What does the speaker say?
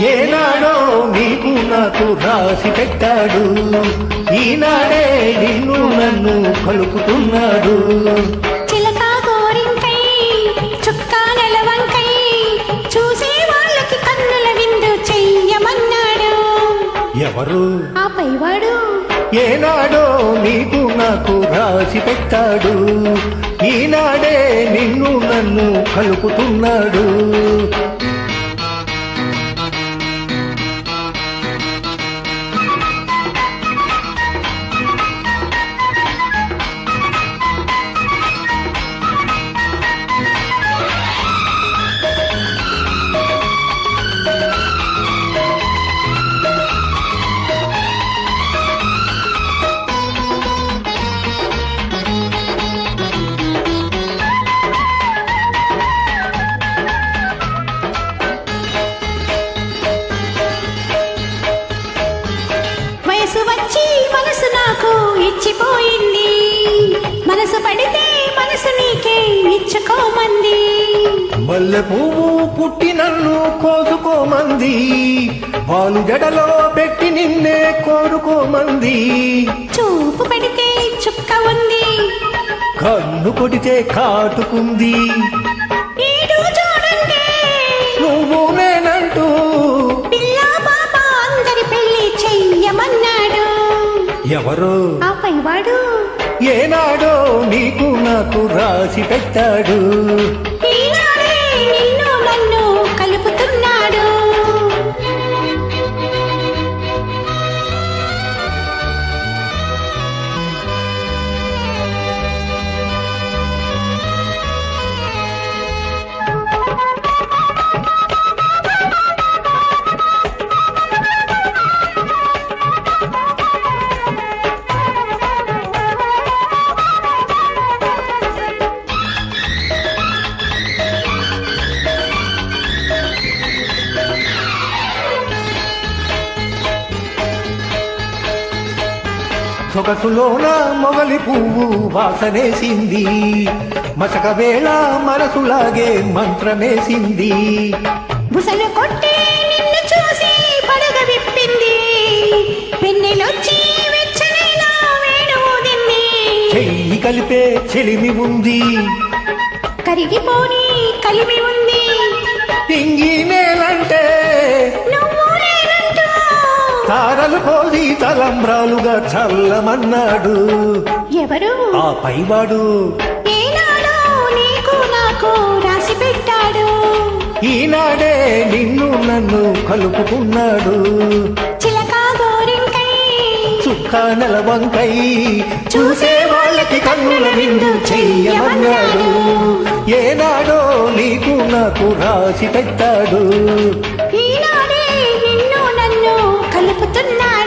ఏనాడో నీకు నాకు రాసి పెట్టాడు. ఈనాడే నిన్ను నన్ను కలుపుతున్నాడు. చిలక గోరింకై చుక్క నెలవంకై చూసే వాళ్ళకి కన్నుల విందు చెయ్యమన్నాడు. ఎవరు? ఆ పైవాడు. ఏనాడో నీకు నాకు రాసి పెట్టాడు. ఈనాడే నిన్ను నన్ను కలుపుతున్నాడు. నాకు ఇచ్చిపోయింది. మనసు పడితే మనసు నీకే ఇచ్చుకోమంది. మల్లె పువ్వు పుట్టి నన్ను కోసుకోమంది. జడలో పెట్టి నిన్నే కోరుకోమంది. చూపు పడితే చుక్క ఉంది. కన్ను కొడితే కాటుకుంది. ఎవరు? ఆ పైవాడు ఏనాడో నీకు నాకు రాసి పెట్టాడు. సొగసులోన మొగలి పువ్వు వాసనేసింది. మసక వేళ మనసులాగే మంత్రమేసింది. బుసలు కొట్టి నిన్ను చూసి పడగ విప్పింది. వేణువుదింది చెయ్యి కలిపే చెలిమి ఉంది. కరిగిపోని కలిమి ఉంది. కోసి తలంబ్రాలుగా చల్లమన్నాడు. ఎవరు? ఆ పైవాడు. రాసి పెట్టాడు ఈనాడే నిన్ను నన్ను కలుపుకున్నాడు. చుక్క నెలవంకై చూసే వాళ్ళకి కన్నుల విందు చెయ్యమన్నాడు. ఏనాడో నీకు నాకు రాసి పెట్టాడు ఈనాడే నిన్ను నన్ను కలుపుతున్నాడు